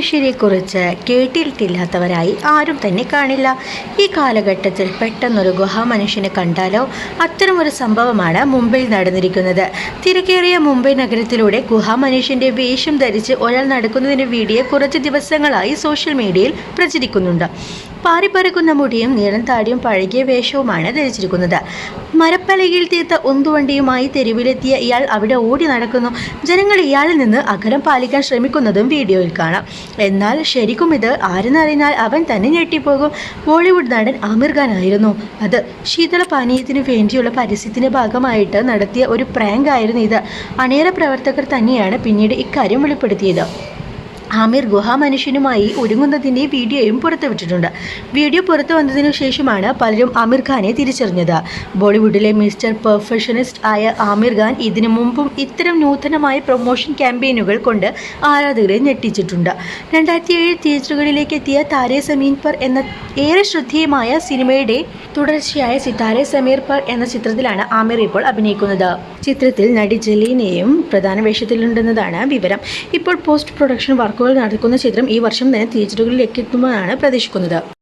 മനുഷ്യരെക്കുറിച്ച് കേട്ടിട്ടില്ലാത്തവരായി ആരും തന്നെ കാണില്ല. ഈ കാലഘട്ടത്തിൽ പെട്ടെന്നൊരു ഗുഹ മനുഷ്യനെ കണ്ടാലോ? അത്തരമൊരു സംഭവമാണ് മുംബൈയിൽ നടന്നിരിക്കുന്നത്. തിരക്കേറിയ മുംബൈ നഗരത്തിലൂടെ ഗുഹ മനുഷ്യന്റെ വേഷം ധരിച്ച് ഒരാൾ നടക്കുന്നതിന്റെ വീഡിയോ കുറച്ച് ദിവസങ്ങളായി സോഷ്യൽ മീഡിയയിൽ പ്രചരിക്കുന്നുണ്ട്. പാറിപ്പറക്കുന്ന മുടിയും നീളം താടിയും പഴകിയ വേഷവുമാണ് ധരിച്ചിരിക്കുന്നത്. മരപ്പലകയിൽ തീർത്ത ഉന്തുവണ്ടിയുമായി തെരുവിലെത്തിയ ഇയാൾ അവിടെ ഓടി നടക്കുന്നു. ജനങ്ങൾ ഇയാളിൽ നിന്ന് അകലം പാലിക്കാൻ ശ്രമിക്കുന്നതും വീഡിയോയിൽ കാണാം. എന്നാൽ ശരിക്കും ഇത് ആരെന്നറിഞ്ഞാൽ അവൻ തന്നെ ഞെട്ടിപ്പോകും. ബോളിവുഡ് നടൻ ആമിർ ഖാൻ ആയിരുന്നു. അത് ശീതള പാനീയത്തിന് വേണ്ടിയുള്ള പരസ്യത്തിന്റെ ഭാഗമായിട്ട് നടത്തിയ ഒരു പ്രാങ്ക് ആയിരുന്നു ഇത്. അണിയറ പ്രവർത്തകർ തന്നെയാണ് പിന്നീട് ഇക്കാര്യം വെളിപ്പെടുത്തിയത്. ആമിർ ഗുഹാ മനുഷ്യനുമായി ഒരുങ്ങുന്നതിന്റെ വീഡിയോയും പുറത്തുവിട്ടിട്ടുണ്ട്. വീഡിയോ പുറത്തു വന്നതിനു ശേഷമാണ് പലരും ആമിർ ഖാനെ തിരിച്ചറിഞ്ഞത്. ബോളിവുഡിലെ മിസ്റ്റർ പെർഫെക്ഷനിസ്റ്റ് ആയ ആമിർ ഖാൻ ഇതിനു മുമ്പും ഇത്തരം നൂതനമായ പ്രൊമോഷൻ ക്യാമ്പയിനുകൾ കൊണ്ട് ആരാധകരെ ഞെട്ടിച്ചിട്ടുണ്ട്. രണ്ടായിരത്തി ഏഴ് തിയേറ്ററുകളിലേക്ക് എത്തിയ താരേ സമീൻ പർ എന്ന ഏറെ ശ്രദ്ധേയമായ സിനിമയുടെ തുടർച്ചയായ സിതാരെ സമീർ പർ എന്ന ചിത്രത്തിലാണ് ആമിർ ഇപ്പോൾ അഭിനയിക്കുന്നത്. ചിത്രത്തിൽ നടി ജലീനയും പ്രധാന വേഷത്തിലുണ്ടെന്നതാണ് വിവരം. ഇപ്പോൾ പോസ്റ്റ് പ്രൊഡക്ഷൻ വർക്കുകൾ നടക്കുന്ന ചിത്രം ഈ വർഷം തന്നെ തിയേറ്ററുകളിലേക്ക് എത്തുമെന്നാണ് പ്രതീക്ഷിക്കുന്നത്.